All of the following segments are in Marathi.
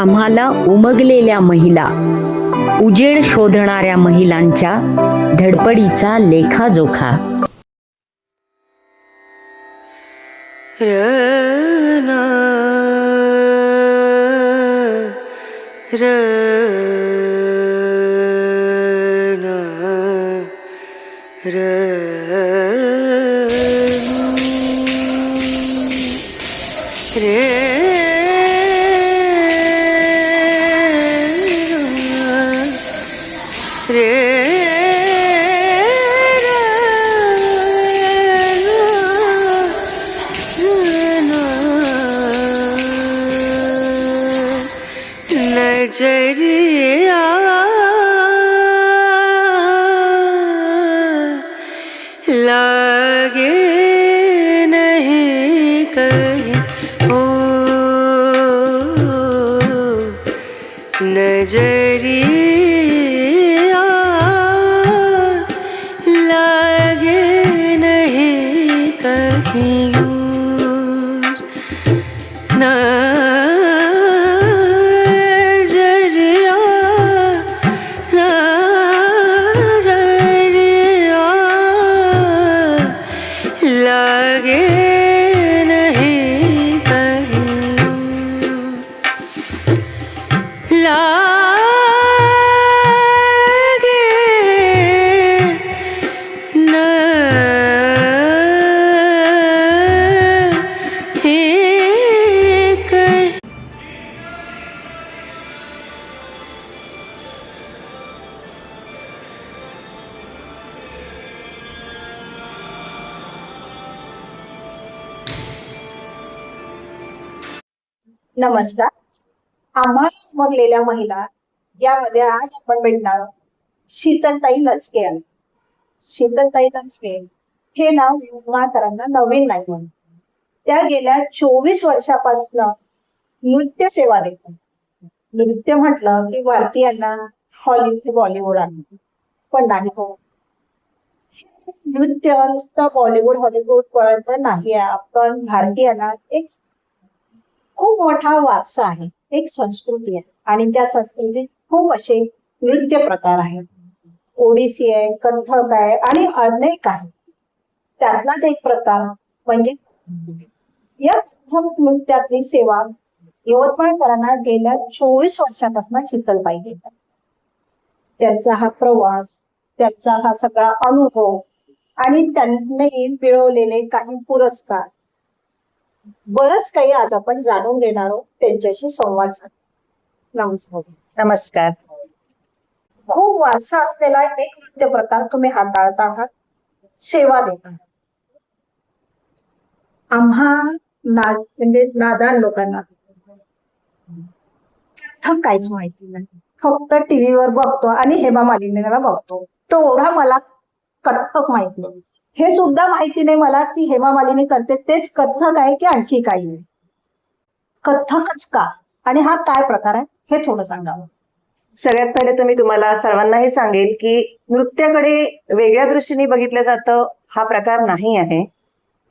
आम्हाला उमगलेल्या महिला उजेड शोधणाऱ्या महिलांच्या धडपडीचा लेखाजोखा. र रना नजरिया लागे नहीं कहीं। ओ नजरिया नमस्कार. आम्हाला उमगलेल्या महिला यामध्ये आज आपण भेटणार शीतलताई लचके शीतलताई लचके हे नाव निर्माणकरांना नवीन नाही म्हणून. त्या गेल्या चोवीस वर्षापासून नृत्य सेवा देतात नृत्य म्हटलं की भारतीयांना हॉलिवूड बॉलिवूड आणलं पण नाही हो. नृत्य नुसतं बॉलिवूड हॉलिवूड पर्यंत नाही आहे. आपण भारतीयांना एक खूप मोठा वारसा आहे. एक संस्कृती आहे. आणि त्या संस्कृतीत खूप असे नृत्य प्रकार आहेत. ओडिसी आहे कथक आहे आणि अनेक आहे त्यातलाच एक प्रकार म्हणजे या कथक नृत्यातली सेवा यवतमाळकरांना गेल्या चोवीस वर्षापासून शीतलबाई देतात त्यांचा हा प्रवास त्यांचा हा सगळा अनुभव आणि त्यांनी मिळवलेले काही पुरस्कार बरंच काही आज आपण जाणून घेणार आहोत. त्यांच्याशी संवाद साध. नमस्कार. नमस्कार. खूप वारसा असलेला एक नृत्य प्रकार तुम्ही हाताळत आहात. सेवा देत आहात. आम्हा ना म्हणजे नादान लोकांना. कथक काहीच माहिती नाही. फक्त टीव्हीवर बघतो आणि हेमा मालिनीला बघतो. तेवढा मला कथक माहिती आहे. हे सुद्धा माहिती नाही मला की हेमा मालिनी करते. तेच कथक आहे की आणखी काही आहे कथकच का? आणि हा काय प्रकार आहे? हे थोडं सांगावं. सगळ्यात पहिले तर मी तुम्हाला सर्वांना हे सांगेल की नृत्याकडे वेगळ्या दृष्टीने बघितलं जातं हा प्रकार नाही आहे.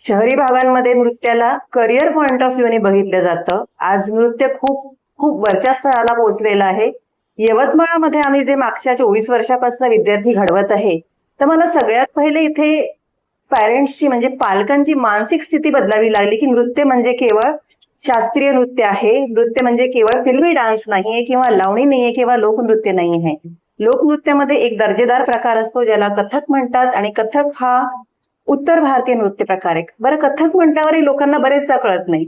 शहरी भागांमध्ये नृत्याला करिअर पॉइंट ऑफ व्ह्यूने बघितलं जातं. आज नृत्य खूप खूप वरच्या स्तराला पोहोचलेलं आहे. यवतमाळमध्ये आम्ही जे मागच्या चोवीस वर्षापासून विद्यार्थी घडवत आहे तर मला सगळ्यात पहिले इथे पॅरेंट्सची म्हणजे पालकांची मानसिक स्थिती बदलावी लागली की नृत्य म्हणजे केवळ शास्त्रीय नृत्य आहे. नृत्य म्हणजे केवळ फिल्मी डान्स नाहीये किंवा लावणी नाहीये किंवा लोकनृत्य नाही आहे लोकनृत्यामध्ये एक दर्जेदार प्रकार असतो ज्याला कथक म्हणतात आणि कथक हा उत्तर भारतीय नृत्य प्रकार आहे. बरं कथक म्हटल्यावरही लोकांना बरेचदा कळत नाही.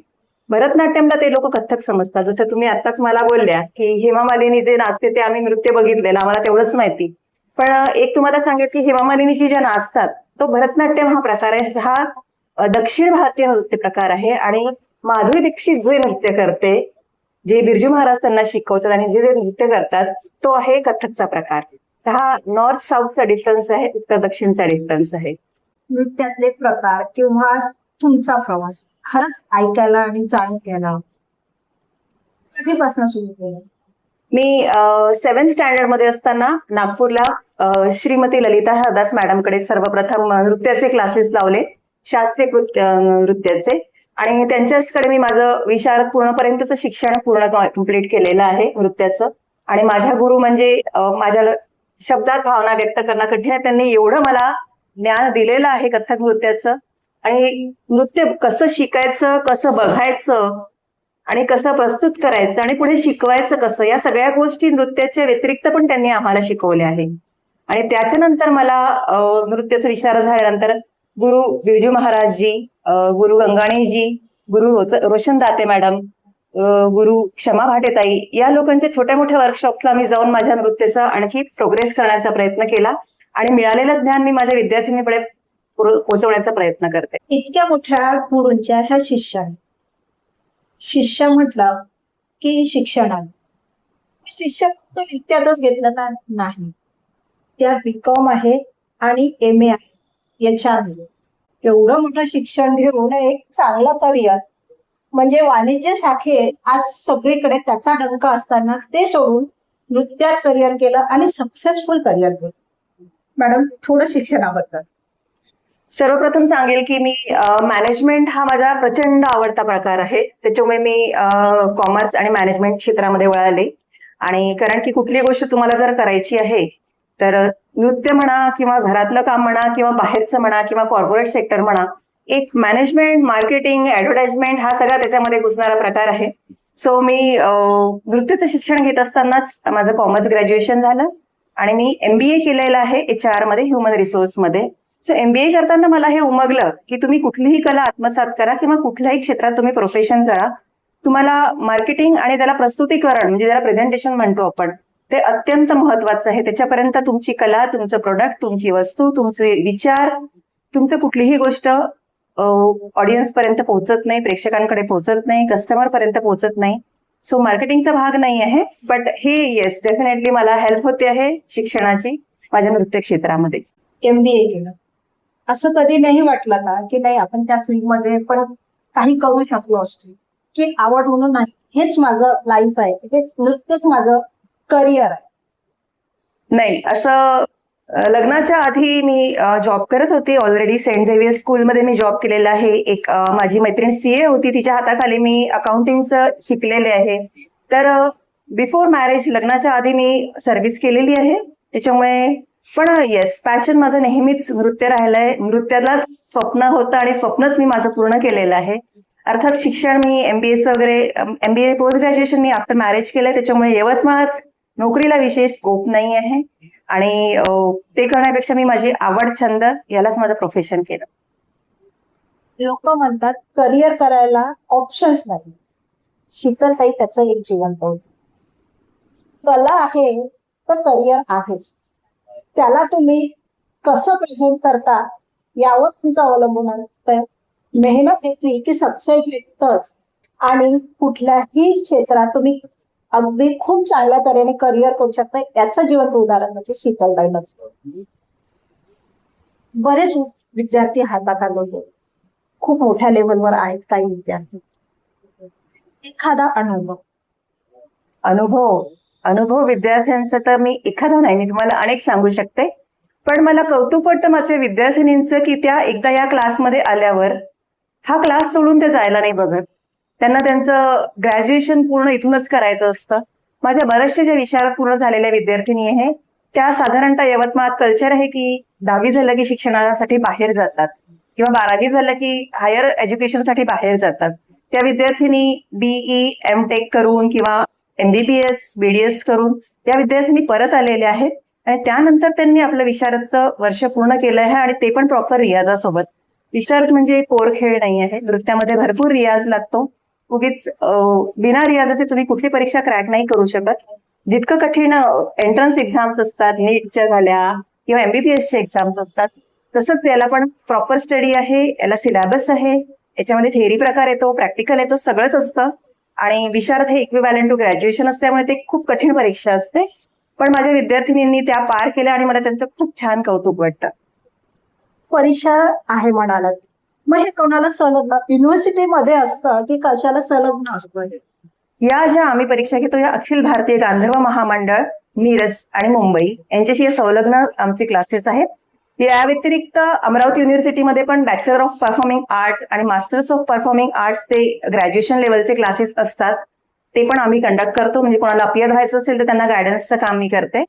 भरतनाट्यमला ते लोक कथक समजतात. जसं तुम्ही आत्ताच मला बोलल्या की हेमा मालिनी जे नाचते ते आम्ही नृत्य बघितलेलं. आम्हाला तेवढंच माहिती. पण एक तुम्हाला सांगेल की हेमा मालिनीची ज्या नाचतात तो भरतनाट्यम हा प्रकार आहे. हा दक्षिण भारतीय नृत्य प्रकार आहे आणि माधुरी दीक्षित जे नृत्य करते जे बिरजू महाराज त्यांना शिकवतात आणि जे जे नृत्य करतात तो आहे कथकचा प्रकार. हा नॉर्थ साऊथचा डिफरन्स आहे उत्तर दक्षिणचा डिफरन्स आहे. नृत्यातले प्रकार किंवा तुमचा प्रवास खरंच ऐकायला आणि जाणून घ्यायला कधीपासून सुरू केलं? मी सेव्हन्थ स्टँडर्डमध्ये असताना नागपूरला श्रीमती ललिता हरदास मॅडमकडे सर्वप्रथम नृत्याचे क्लासेस लावले. शास्त्रीय कृत्य- नृत्याचे. आणि त्यांच्याचकडे मी माझं विशारद पूर्णपर्यंतचं शिक्षण पूर्ण कंप्लीट केलेलं आहे नृत्याचं. आणि माझ्या गुरु म्हणजे माझ्या शब्दात भावना व्यक्त करणं कठीण आहे. त्यांनी एवढं मला ज्ञान दिलेलं आहे कथ्थक नृत्याचं. आणि नृत्य कसं शिकायचं कसं बघायचं आणि कसं प्रस्तुत करायचं आणि पुढे शिकवायचं कसं या सगळ्या गोष्टी नृत्याच्या व्यतिरिक्त पण त्यांनी आम्हाला शिकवल्या आहे आणि त्याच्यानंतर मला नृत्याचा विचार झाल्यानंतर गुरु बिरजू महाराजजी गुरु गंगाणीजी गुरु रोशन दाते मॅडम गुरु क्षमा भाटेताई या लोकांच्या छोट्या मोठ्या वर्कशॉप्सला मी जाऊन माझ्या नृत्याचा आणखी प्रोग्रेस करण्याचा प्रयत्न केला आणि मिळालेलं ज्ञान मी माझ्या विद्यार्थिनीकडे पोहोचवण्याचा प्रयत्न करते. इतक्या मोठ्या गुरूंच्या ह्या शिष्या. शिष्य म्हटलं की शिक्षण शिक्षण फक्त नृत्यातच घेतलं ना नाही. त्या बीकॉम आहे आणि एम ए आहे. याच्यामध्ये एवढं मोठं शिक्षण घेऊन एक चांगलं करिअर म्हणजे वाणिज्य शाखेत आज सगळीकडे त्याचा डंक असताना ते सोडून नृत्यात करिअर केलं आणि सक्सेसफुल करिअर केलं. मॅडम थोडं शिक्षणाबद्दल. सर्वप्रथम सांगेल की मी मॅनेजमेंट हा माझा प्रचंड आवडता प्रकार आहे. त्याच्यामुळे मी कॉमर्स आणि मॅनेजमेंट क्षेत्रामध्ये वळाले. आणि कारण की कुठली गोष्ट तुम्हाला जर करायची आहे तर नृत्य म्हणा किंवा घरातलं काम म्हणा किंवा बाहेरचं म्हणा किंवा कॉर्पोरेट सेक्टर म्हणा एक मॅनेजमेंट मार्केटिंग ऍडव्हर्टाइजमेंट हा सगळा त्याच्यामध्ये घुसणारा प्रकार आहे. सो मी नृत्याचं शिक्षण घेत असतानाच माझं कॉमर्स ग्रॅज्युएशन झालं आणि मी एमबीए केलेलं आहे एच आरमध्ये ह्युमन रिसोर्समध्ये. सो एमबीए करताना मला हे उमगलं की तुम्ही कुठलीही कला आत्मसात करा किंवा कुठल्याही क्षेत्रात तुम्ही प्रोफेशन करा. तुम्हाला मार्केटिंग आणि त्याला प्रस्तुतीकरण म्हणजे ज्याला प्रेझेंटेशन म्हणतो आपण ते अत्यंत महत्वाचं आहे. त्याच्यापर्यंत तुमची कला तुमचं प्रोडक्ट तुमची वस्तू तुमचे विचार तुमचं कुठलीही गोष्ट ऑडियन्स पर्यंत पोहोचत नाही प्रेक्षकांकडे पोहोचत नाही कस्टमर पर्यंत पोहोचत नाही. सो मार्केटिंगचा भाग नाही आहे बट हे येस डेफिनेटली मला हेल्प होते आहे शिक्षणाची माझ्या नृत्य क्षेत्रामध्ये. एमबीए केलं. असं कधी नाही वाटलं का की नाही आपण त्या फील्डमध्ये पण काही करू शकलो असतो. की आवड म्हणून नाही. हेच माझं लाईफ आहे. हेच नृत्यच माझं करिअर आहे. नाही असं लग्नाच्या आधी मी जॉब करत होती ऑलरेडी सेंट झेवियर स्कूलमध्ये मी जॉब केलेला आहे. एक माझी मैत्रीण सीए होती. तिच्या हाताखाली मी अकाउंटिंगचं शिकलेले आहे. तर बिफोर मॅरेज लग्नाच्या आधी मी सर्व्हिस केलेली आहे. त्याच्यामुळे पण येस पॅशन माझं नेहमीच नृत्य राहिलंय. नृत्यालाच स्वप्न होतं आणि स्वप्नच मी माझं पूर्ण केलेलं आहे. अर्थात शिक्षण मी एमबीएचं वगैरे एमबीए पोस्ट ग्रॅज्युएशन मी आफ्टर मॅरेज केलंय. त्याच्यामुळे यवतमाळात नोकरीला विशेष स्कोप नाही आहे आणि ते करण्यापेक्षा मी माझी आवड छंद यालाच माझं प्रोफेशन केलं. लोक म्हणतात करिअर करायला ऑप्शन्स नाही. शीतलताई त्याचं एक जीवन कला आहे तर करिअर आहेच. त्याला तुम्ही कसं प्रेझेंट करता यावर तुमचं अवलंबून असतं मेहनत घेतली की सक्सेस भेटतच. आणि कुठल्याही क्षेत्रात तुम्ही अगदी खूप चांगल्या तऱ्हेने करिअर करू शकता. याचं जीवन उदाहरण म्हणजे शीतलताई नसतं बरेच विद्यार्थी हाताखाली होते खूप मोठ्या लेवलवर आहेत काही विद्यार्थी. एखादा अनुभव. अनुभव. अनुभव विद्यार्थ्यांचा तर मी एखादा नाही मी तुम्हाला अनेक सांगू शकते. पण मला कौतुक वाटतं माझ्या विद्यार्थिनींचं की त्या एकदा या क्लासमध्ये आल्यावर हा क्लास सोडून ते जायला नाही बघत. त्यांना त्यांचं ग्रॅज्युएशन पूर्ण इथूनच करायचं असतं. माझ्या बऱ्याचशा ज्या विचारात पूर्ण झालेल्या विद्यार्थिनी आहे त्या साधारणतः यवतमाळात कल्चर आहे की दहावी झालं की शिक्षणासाठी बाहेर जातात किंवा बारावी झालं की हायर एज्युकेशनसाठी बाहेर जातात. त्या विद्यार्थिनी बीई एम टेक करून किंवा एमबीबीएस बीडीएस करून त्या विद्यार्थिनी परत आलेल्या आहेत आणि त्यानंतर त्यांनी आपलं विशारदचं वर्ष पूर्ण केलं आहे आणि ते पण प्रॉपर रियाजासोबत. विशारद म्हणजे कोर खेळ नाही आहे. नृत्यामध्ये भरपूर रियाज लागतो. उगीच बिना रियाजाचे तुम्ही कुठली परीक्षा क्रॅक नाही करू शकत. जितकं कठीण एंट्रन्स एक्झाम्स असतात नीटच्या झाल्या किंवा एमबीबीएसच्या एक्झाम्स असतात तसंच याला पण प्रॉपर स्टडी आहे याला सिलेबस आहे याच्यामध्ये थेरी प्रकार येतो प्रॅक्टिकल येतो सगळंच असतं. आणि विशारद हे इक्विव्हॅलंट टू ग्रॅज्युएशन असल्यामुळे ते खूप कठीण परीक्षा असते. पण माझ्या विद्यार्थिनींनी त्या पार केल्या आणि मला त्यांचं खूप छान कौतुक वाटतं. परीक्षा आहे म्हणालात. मग हे कोणाला संलग्न? युनिव्हर्सिटीमध्ये असतं की कशाला संलग्न असतं या ज्या आम्ही परीक्षा घेतो या अखिल भारतीय गांधर्व महामंडळ मिरज आणि मुंबई यांच्याशी संलग्न आमचे क्लासेस आहेत. या व्यतिरिक्त अमरावती युनिव्हर्सिटीमध्ये पण बॅचलर ऑफ परफॉर्मिंग आर्ट आणि मास्टर्स ऑफ परफॉर्मिंग आर्ट्सचे ग्रॅज्युएशन लेवलचे क्लासेस असतात. ते पण आम्ही कंडक्ट करतो. म्हणजे कोणाला अपियर व्हायचं असेल तर त्यांना गायडन्सचं काम मी करते.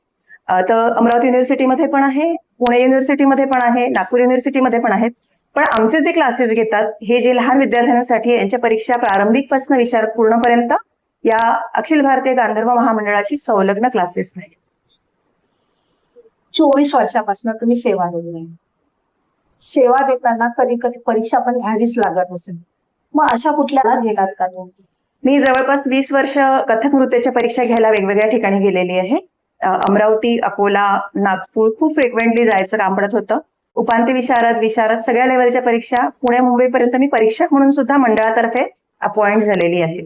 तर अमरावती युनिव्हर्सिटीमध्ये पण आहे पुणे युनिव्हर्सिटीमध्ये पण आहे नागपूर युनिव्हर्सिटीमध्ये पण आहेत. पण आमचे जे क्लासेस घेतात हे जे लहान विद्यार्थ्यांसाठी यांच्या परीक्षा प्रारंभिकपासून विचार पूर्णपर्यंत या अखिल भारतीय गांधर्व महामंडळाची संलग्न क्लासेस आहेत. चोवीस वर्षापासून तुम्ही सेवा दिली आहे सेवा देताना कधी कधी परीक्षा पण घ्यावीच लागत असेल. मग अशा कुठल्या गेलात का तुम्ही? मी जवळपास वीस वर्ष कथक नृत्याच्या परीक्षा घ्यायला वेगवेगळ्या ठिकाणी गेलेली आहे. अमरावती अकोला नागपूर खूप फ्रिक्वेंटली जायचं काम पडत होतं. उपांत्य विशारद विशारद सगळ्या लेवलच्या परीक्षा. पुणे मुंबईपर्यंत मी परीक्षक म्हणून सुद्धा मंडळातर्फे अपॉइंट झालेली आहे.